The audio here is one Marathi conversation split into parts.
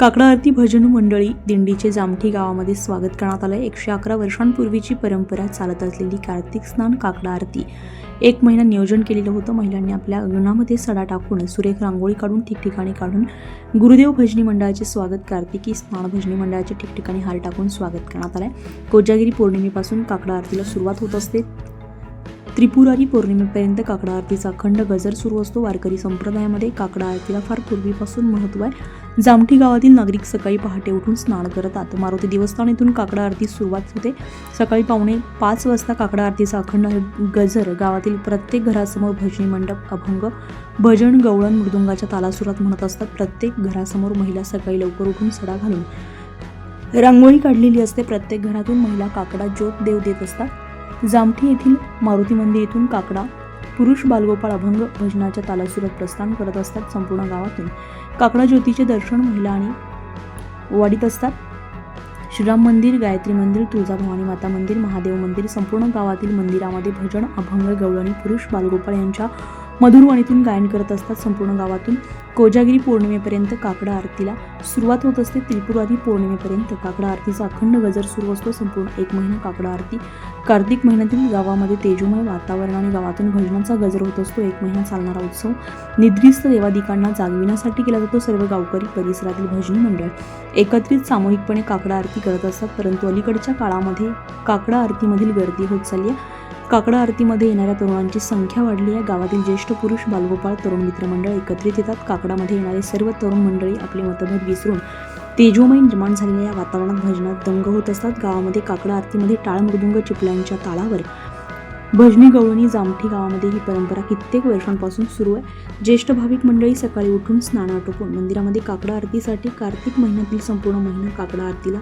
काकडा आरती भजन मंडळी दिंडीचे जामठी गावामध्ये स्वागत करण्यात आलं एकशे अकरा वर्षांपूर्वीची परंपरा चालत असलेली कार्तिक स्नान काकडा आरती एक महिना नियोजन केलेलं होतं. महिलांनी आपल्या अंगणामध्ये सडा टाकून सुरेख रांगोळी काढून ठिकठिकाणी काढून गुरुदेव भजनी मंडळाचे स्वागत कार्तिकी स्नान भजनी मंडळाचे ठिकठिकाणी हार टाकून स्वागत करण्यात आलं आहे कोजागिरी पौर्णिमेपासून काकडा आरतीला सुरुवात होत असते. त्रिपुरारी पौर्णिमेपर्यंत काकडा आरतीचा अखंड गजर सुरू असतो. वारकरी संप्रदायामध्ये काकडा आरतीला फार पूर्वीपासून महत्त्व आहे. जामठी गावातील नागरिक सकाळी पहाटे उठून स्नान करतात. मारुती देवस्थान येथून काकडा आरती सुरुवात होते. सकाळी पावणे पाच वाजता काकडा आरतीचा अखंड गजर गावातील प्रत्येक घरासमोर भजनी मंडप अभंग भजन गवळण मृदुंगाच्या तालासुरात म्हणत असतात. प्रत्येक घरासमोर महिला सकाळी लवकर उठून सडा घालून रांगोळी काढलेली असते. प्रत्येक घरातून महिला काकडा ज्योत देव देत असतात. जामठी येथील मारुती मंदिर येथून काकडा पुरुष बालगोपाळ अभंग भजनाच्या तालासुरात प्रस्थान करत असतात संपूर्ण गावातून. काकडा ज्योतीचे दर्शन महिला आणि वाढीत असतात. श्रीराम मंदिर गायत्री मंदिर तुळजाभवानी माता मंदिर महादेव मंदिर संपूर्ण गावातील मंदिरामध्ये भजन अभंग गवळणी पुरुष बालगोपाळ यांच्या मधुरवाणीतून गायन करत असतात संपूर्ण गावातून. कोजागिरी पौर्णिमेपर्यंत काकडा आरतीला सुरुवात होत असते. त्रिपुरारी पौर्णिमेपर्यंत काकडा आरतीचा अखंड गजर सुरू असतो. संपूर्ण एक महिना काकडा आरती. कार्तिक महिन्यातील गावामध्ये तेजोमय वातावरण आणि गावातून भजनाचा गजर होत असतो. एक महिना चालणारा उत्सव निद्रिस्त देवादिकांना जागविण्यासाठी केला जातो. सर्व गावकरी परिसरातील भजनी मंडळ एकत्रित सामूहिकपणे काकडा आरती करत असतात. परंतु अलीकडच्या काळामध्ये काकडा आरतीमधील गर्दी होत चालली आहे. काकडा आरतीमध्ये येणाऱ्या तरुणांची संख्या वाढली. आहे गावातील ज्येष्ठ पुरुष बालगोपाळ तरुण मित्रमंडळ एकत्रित येतात. काकडामध्ये येणारे सर्व तरुण मंडळी आपले मतभेद विसरून तेजोमय निर्माण झालेल्या या वातावरणात भजनात दंग होत असतात. गावामध्ये काकडा आरतीमध्ये टाळ मृदुंग चिपल्यांच्या ताळावर भजनी गवळणी जामठी गावामध्ये ही परंपरा कित्येक वर्षांपासून सुरू आहे. ज्येष्ठ भाविक मंडळी सकाळी उठून स्नान आटोपून मंदिरामध्ये काकडा आरतीसाठी कार्तिक महिन्यातील संपूर्ण महिना काकडा आरतीला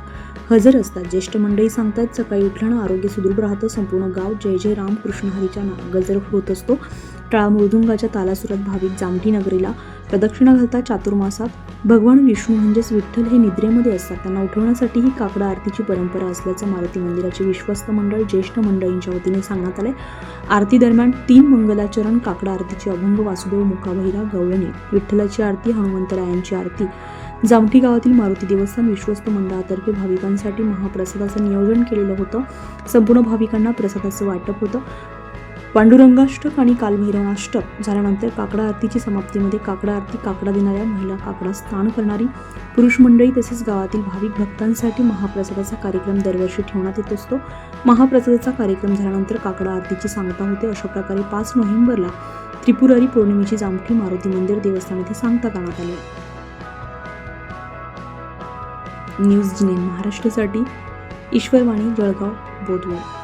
हजर असतात. ज्येष्ठ मंडळी सांगतात सकाळी उठल्यानं आरोग्य सुदृढ राहतं संपूर्ण गाव जय जय राम कृष्ण हरीच्या गजर होत असतो. टाळ मृदुंगाच्या तालासुरात भाविक जामठी नगरीला प्रदक्षिणा घालता चातुर्मासात. भगवान विष्णू म्हणजेच विठ्ठल हे निद्रेमध्ये असतात. त्यांना उठवण्यासाठी ही काकडा आरतीची परंपरा असल्याचं मारुती मंदिराचे विश्वस्त मंडळ ज्येष्ठ मंडळींच्या वतीने सांगण्यात आले आरती दरम्यान तीन मंगलाचरण काकडा आरतीचे अभंग वासुदेव मुकाबहिरा गवळणी विठ्ठलाची आरती हनुमंतरायांची आरती. जामठी गावातील मारुती देवस्थान विश्वस्त मंडळातर्फे भाविकांसाठी महाप्रसादाचं नियोजन केलेलं होतं. संपूर्ण भाविकांना प्रसादाचं वाटप होतं. पांडुरंगाष्टक आणि कालभैरवनाष्टक झाल्यानंतर काकडा आरतीची समाप्तीमध्ये काकडा आरती काकडा देणाऱ्या महिला काकडा स्नान करणारी पुरुष मंडळी तसेच गावातील भाविक भक्तांसाठी महाप्रसादाचा कार्यक्रम दरवर्षी ठेवण्यात येत असतो. महाप्रसादाचा कार्यक्रम झाल्यानंतर काकडा आरतीची सांगता होते. अशा प्रकारे पाच नोव्हेंबरला त्रिपुरारी पौर्णिमेची जामठी मारुती मंदिर देवस्थान येथे सांगता करण्यात आली. न्यूज जिने महाराष्ट्रासाठी ईश्वरवाणी जळगाव बोधवड.